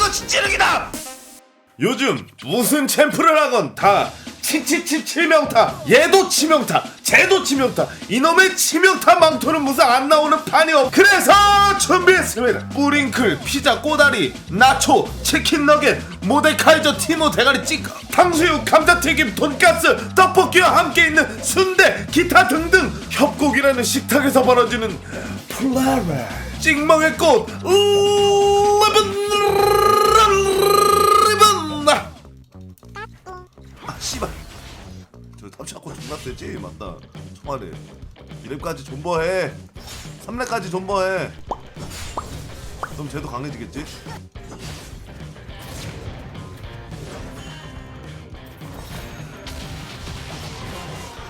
이거 찌르기다! 요즘 무슨 챔프를 하건 다 치치치 치명타 얘도 치명타 쟤도 치명타 이놈의 치명타 망토는 무슨 안 나오는 판이 없 그래서 준비했습니다. 뿌링클 피자 꼬다리 나초 치킨 너겟 모데카이저 티모 대가리 찌 탕수육 감자튀김 돈가스 떡볶이와 함께 있는 순대 기타 등등 협곡이라는 식탁에서 벌어지는 플라라 찍먹의 꽃리 세지 맞다 총알에 2렙까지 존버해 3렙까지 존버해 그럼 쟤도 강해지겠지?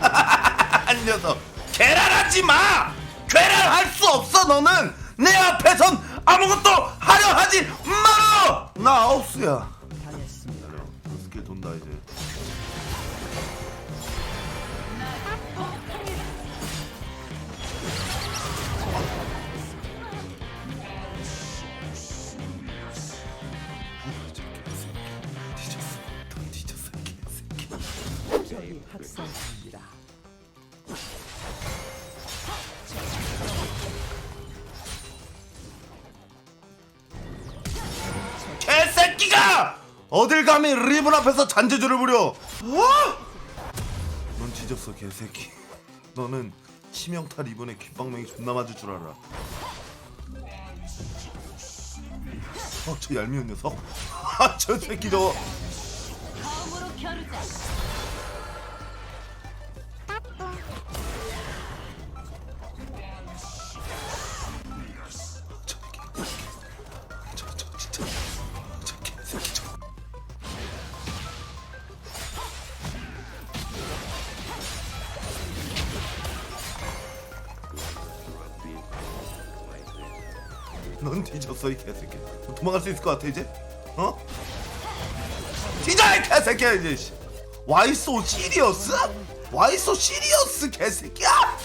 한 녀석 계란하지 마! 계란할 수 없어 너는 내 앞에선 아무것도 하려 하지 마라! 나 아홉수야 개새끼 개새끼가! 어딜 감히 리본 앞에서 잔재주를 부려? 어? 넌 뒤졌어 개새끼. 너는 치명타 리본에 귓방맹이 존나 맞을 줄 알아. 어 저 얄미운 녀석. 아 저 새끼 저처 넌 뒤졌어 이 개새끼 너 도망갈 수 있을 것 같아 이제? 어? 뒤져 이 개새끼야 이제 씨. Why so serious? Why so serious 개새끼야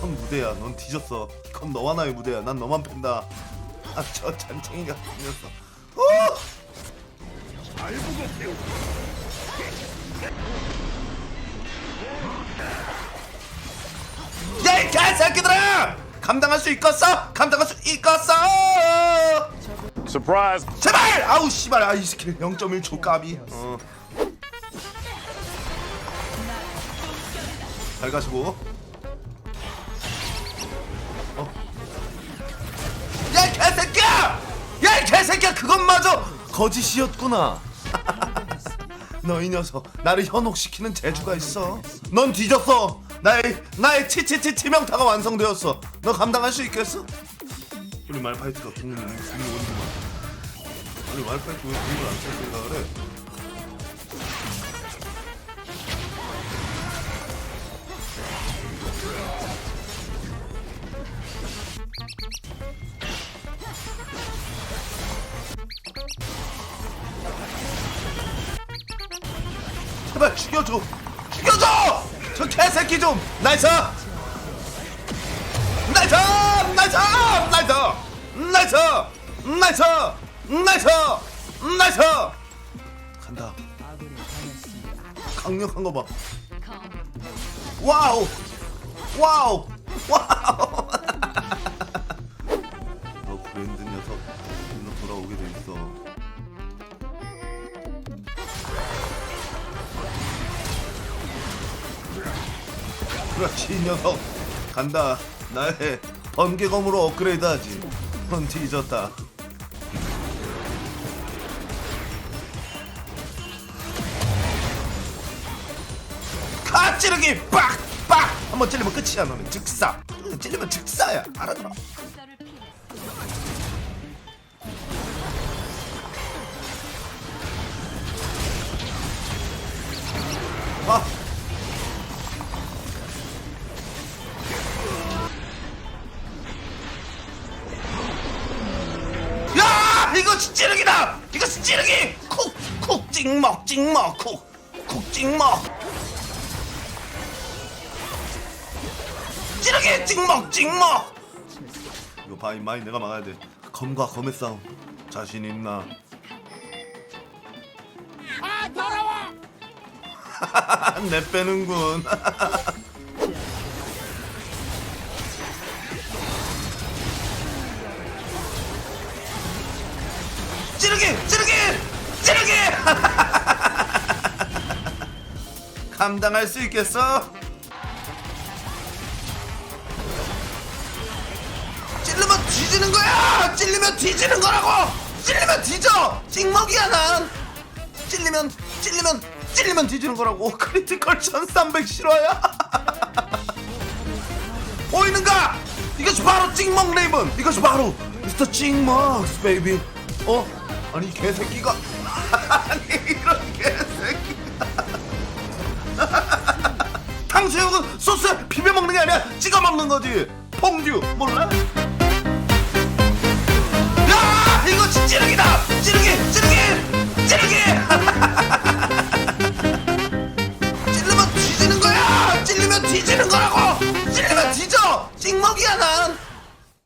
선 무대야 넌 뒤졌어 그건 너와 나의 무대야 난 너만 팬다 아저 잔챙이 같은 녀석 어! 야이 개새끼들아 감당할 수 있겠어? 감당할 수 있겠어? Surprise! 제발! 아우 씨발 아이 스킬 0.1초 까비 어. 잘 가시고 어. 야이 개새끼야! 야이 개새끼야 그것마저 거짓이었구나 너이 녀석 나를 현혹시키는 재주가 있어 넌 뒤졌어 나의 나의 치치치 치명타가 완성되었어 너 감당할 수 있겠어? 우리 말파이트가 공을 공을 원두만 아니 말파이트 왜 공을 안찰 생각을 해? 제발 죽여줘 죽여줘 저 개새끼 좀! 나이스! 나이스! 나이스! 나이스! 나이스! 나이스! 나이스! 나이스! 간다. 강력한 거봐. 와우! 와우! 와우! 너 브랜드 녀석 너 돌아오게 돼 있어 그렇지 이 녀석. 간다. 나의 번개검으로 업그레이드하지. 넌 뒤졌다. 가 찌르기 빡빡! 한번 찔리면 끝이야 너는. 즉사. 찔리면 즉사야. 알아들어. 아. 찌르기! 쿡 쿡 찍먹 찍먹 쿡 쿡 찍먹. 찌르기! 찍먹 찍먹. 이거 봐, 많이 내가 막아야 돼. 검과 검의 싸움. 자신 있나? 아 더러워 내 빼는군. 찌르기, 찌르기, 찌르기. 감당할 수 있겠어? 찔르면 뒤지는 거야! 찔리면 뒤지는 거라고! 찔리면 뒤져! 찍먹이야 난! 찔리면 찔리면 찔리면 뒤지는 거라고 크리티컬 1300 실화야? 보이는가? 이것이 바로 찍먹 레이븐 이것이 바로 미스터 찍먹스 베이비 어? 아니 이 개새끼가. 아니 이런 개새끼가 탕수육은 소스에 비벼 먹는 게 아니라 찍어 먹는 거지. 퐁듀 몰라? 야 이거 찌르기다